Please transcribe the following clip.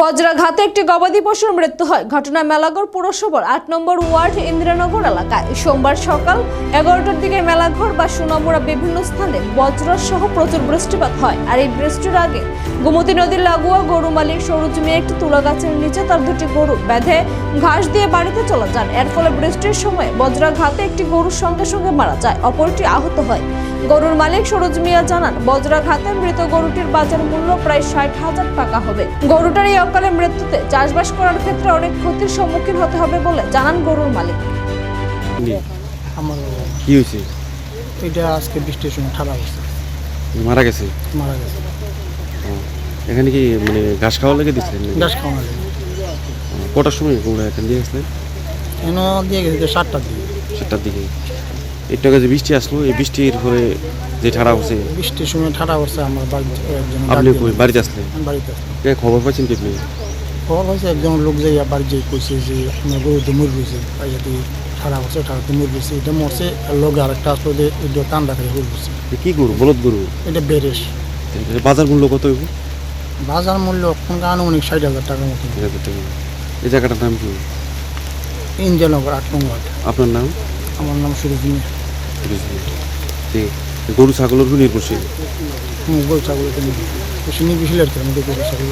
বজ্রাঘাতে একটি গবাদি পশুর মৃত্যু হয়। ঘটনা মেলাঘর, পুরসভার আট নম্বর ওয়ার্ড, ইন্দিরানগর এলাকায়। সোমবার সকাল এগারোটার দিকে মেলাঘর বা সোনামুড়া বিভিন্ন স্থানে বজ্র সহ প্রচুর বৃষ্টিপাত হয়। আর এই বৃষ্টির আগে গোমতী নদীর লাগোয়া গরু মালিক সরুজ মিয়া একটি তুলা গাছের নিচে তার দুটি গরু বেঁধে ঘাস দিয়ে বাড়িতে চলে যান। এর ফলে বৃষ্টির সময় বজ্রাঘাতে একটি গরুর সঙ্গে সঙ্গে মারা যায়। অপরটি আহত হয়। গরুর মালিক সরোজ মিয়া জানান বজ্রাঘাতে মৃত গরুটির বাজার মূল্য প্রায় ষাট হাজার টাকা হবে। গরুটার এই অকালে মৃত্যুতে চাষবাস করার ক্ষেত্রে অনেক ক্ষতির সম্মুখীন হতে হবে বলে জানান গরুর মালিক। আমার কি হয়েছে? এটা আজকে বৃষ্টির সময় ঠান্ডা হয়েছে মারা গেছে? মারা গেছে। এখানে কি মানে ঘাস খাওয়া লেগে দিচ্ছিলেন? গ্যাস খাওয়া কটার সময় ওরা এখান দিয়ে গেছিলেন এন দিয়ে গেছে সাতটার দিকে। সাতটার দিকে। একটু আগে যে বৃষ্টি আসলো এই বৃষ্টির পরে যে ঠাড়া হচ্ছে বৃষ্টির সময় ঠান্ডা করছে আমার বাড়িতে আপনি কই। বাড়িতে আসলেন? বাড়িতে আসলাম। কে খবর পাচ্ছেন কি আপনি? খবর হয়েছে একজন লোক যাইয়া বাড়ি যাই কইছে যে আমার গরু তো মর গেছে তাই যদি ঠান্ডা করছে ঠান্ডা তো মর গেছে এটা মরছে আর লোক আরেকটা আসলো যে এটা কান্দা করে হুল গেছে। কি গরু? বলদ গরু? এটা এর বাজার মূল্য কত হইব বাজার মূল্য এখন আনুমানিক ষাট হাজার টাকার মতো। এক হাজার টাকা। এই জায়গাটার নাম কি? ইন্দিয়ানগর আট নম্বর আপনার নাম? আমার নাম সুরজ মিয়া। ঠিক গরু ছাগলের উপর নির্ভরশীল? গরু ছাগল নির্ভরশীল। আর কি আমাদের গরু ছাগল